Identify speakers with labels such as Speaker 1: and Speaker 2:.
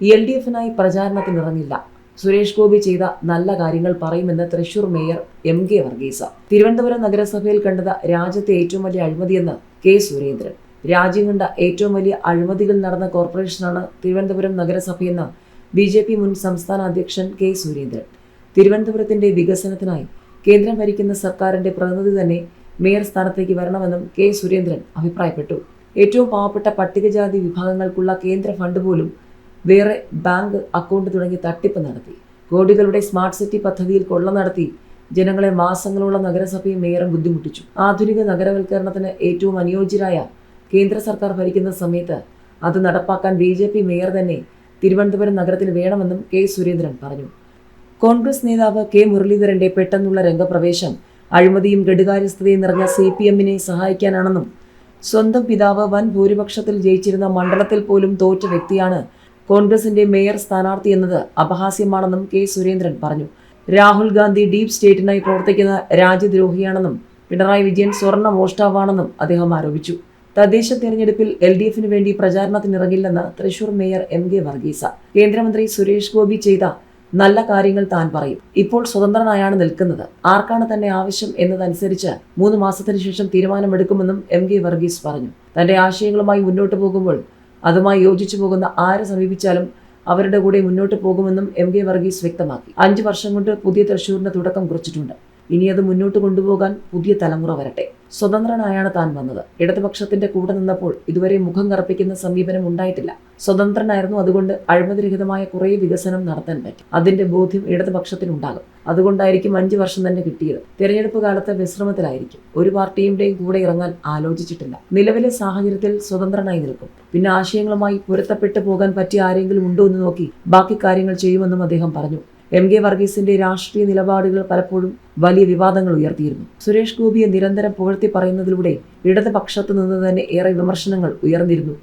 Speaker 1: L D എഫിനായി പ്രചാരണത്തിനിറങ്ങില്ല. സുരേഷ് ഗോപി ചെയ്ത നല്ല കാര്യങ്ങൾ പറയുമെന്ന് Thrissur mayor M K Varghese. Thiruvananthapuram നഗരസഭയിൽ കണ്ടത് രാജ്യത്തെ ഏറ്റവും വലിയ അഴിമതിയെന്ന് കെ സുരേന്ദ്രൻ. രാജ്യം കണ്ട ഏറ്റവും വലിയ അഴിമതികൾ നടന്ന കോർപ്പറേഷനാണ് തിരുവനന്തപുരം നഗരസഭയെന്ന് ബി ജെ പി മുൻ സംസ്ഥാന അധ്യക്ഷൻ കെ സുരേന്ദ്രൻ. തിരുവനന്തപുരത്തിന്റെ വികസനത്തിനായി കേന്ദ്രം ഭരിക്കുന്ന സർക്കാരിന്റെ പ്രതിനിധി തന്നെ മേയർ സ്ഥാനത്തേക്ക് വരണമെന്നും കെ സുരേന്ദ്രൻ അഭിപ്രായപ്പെട്ടു. ഏറ്റവും പാവപ്പെട്ട പട്ടികജാതി വിഭാഗങ്ങൾക്കുള്ള കേന്ദ്ര ഫണ്ട് പോലും വേറെ ബാങ്ക് അക്കൗണ്ട് തുടങ്ങി തട്ടിപ്പ് നടത്തി. കോടികളുടെ സ്മാർട്ട് സിറ്റി പദ്ധതിയിൽ കൊള്ള നടത്തി. ജനങ്ങളെ മാസങ്ങളോളം നഗരസഭയും മേയറും ബുദ്ധിമുട്ടിച്ചു. ആധുനിക നഗരവൽക്കരണത്തിന് ഏറ്റവും അനുയോജ്യരായ കേന്ദ്ര സർക്കാർ ഭരിക്കുന്ന സമയത്ത് അത് നടപ്പാക്കാൻ ബി ജെ പി മേയർ തന്നെ തിരുവനന്തപുരം നഗരത്തിൽ വേണമെന്നും കെ സുരേന്ദ്രൻ പറഞ്ഞു. കോൺഗ്രസ് നേതാവ് കെ മുരളീധരന്റെ പെട്ടെന്നുള്ള രംഗപ്രവേശം അഴിമതിയും ഘടുകാര്യസ്ഥതയും നിറഞ്ഞ സി പി എമ്മിനെ സഹായിക്കാനാണെന്നും സ്വന്തം പിതാവ് വൻ ഭൂരിപക്ഷത്തിൽ ജയിച്ചിരുന്ന മണ്ഡലത്തിൽ പോലും തോറ്റ വ്യക്തിയാണ് കോൺഗ്രസിന്റെ മേയർ സ്ഥാനാർത്ഥി എന്നത് അപഹാസ്യമാണെന്നും കെ സുരേന്ദ്രൻ പറഞ്ഞു. രാഹുൽ ഗാന്ധി ഡീപ് സ്റ്റേറ്റിനായി പ്രവർത്തിക്കുന്ന രാജ്യദ്രോഹിയാണെന്നും പിണറായി വിജയൻ സ്വർണ മോഷ്ടാവാണെന്നും അദ്ദേഹം ആരോപിച്ചു. തദ്ദേശ തെരഞ്ഞെടുപ്പിൽ എൽ ഡി എഫിന് വേണ്ടി പ്രചാരണത്തിനിറങ്ങില്ലെന്ന് Thrissur mayor M K Varghese. കേന്ദ്രമന്ത്രി സുരേഷ് ഗോപി ചെയ്ത നല്ല കാര്യങ്ങൾ താൻ പറയും. ഇപ്പോൾ സ്വതന്ത്രനായാണ് നിൽക്കുന്നത്. ആർക്കാണ് തന്നെ ആവശ്യം എന്നതനുസരിച്ച് മൂന്ന് മാസത്തിനു ശേഷം തീരുമാനമെടുക്കുമെന്നും എം കെ വർഗീസ് പറഞ്ഞു. തന്റെ ആശയങ്ങളുമായി മുന്നോട്ട് പോകുമ്പോൾ അതുമായി യോജിച്ചു പോകുന്ന ആരെ സമീപിച്ചാലും അവരുടെ കൂടെ മുന്നോട്ട് പോകുമെന്നും എം കെ വർഗീസ് വ്യക്തമാക്കി. അഞ്ചു വർഷം കൊണ്ട് പുതിയ തൃശൂരിന് തുടക്കം കുറിച്ചിട്ടുണ്ട്. ഇനി അത് മുന്നോട്ട് കൊണ്ടുപോകാൻ പുതിയ തലമുറ വരട്ടെ. സ്വതന്ത്രനായാണ് താൻ വന്നത്. ഇടതുപക്ഷത്തിന്റെ കൂടെ നിന്നപ്പോൾ ഇതുവരെ മുഖം കറപ്പിക്കുന്ന സമീപനം ഉണ്ടായിട്ടില്ല. സ്വതന്ത്രനായിരുന്നു അതുകൊണ്ട് അഴിമതിരഹിതമായ കുറേ വികസനം നടത്താൻ പറ്റും. അതിന്റെ ബോധ്യം ഇടതുപക്ഷത്തിനുണ്ടാകും. അതുകൊണ്ടായിരിക്കും അഞ്ചു വർഷം തന്നെ കിട്ടിയത്. തിരഞ്ഞെടുപ്പ് കാലത്ത് വിശ്രമത്തിലായിരിക്കും. ഒരു പാർട്ടിയുടെയും കൂടെ ഇറങ്ങാൻ ആലോചിച്ചിട്ടില്ല. നിലവിലെ സാഹചര്യത്തിൽ സ്വതന്ത്രനായി നിൽക്കും. പിന്നെ ആശയങ്ങളുമായി പൊരുത്തപ്പെട്ടു പോകാൻ പറ്റിയ ആരെങ്കിലും ഉണ്ടോ എന്ന് നോക്കി ബാക്കി കാര്യങ്ങൾ ചെയ്യുമെന്നും അദ്ദേഹം പറഞ്ഞു. എം കെ വർഗീസിന്റെ രാഷ്ട്രീയ നിലപാടുകൾ പലപ്പോഴും വലിയ വിവാദങ്ങൾ ഉയർത്തിയിരുന്നു. സുരേഷ് ഗോപിയെ നിരന്തരം പുകഴ്ത്തി പറയുന്നതിലൂടെ ഇടതുപക്ഷത്തു നിന്ന് തന്നെ ഏറെ വിമർശനങ്ങൾ ഉയർന്നിരുന്നു.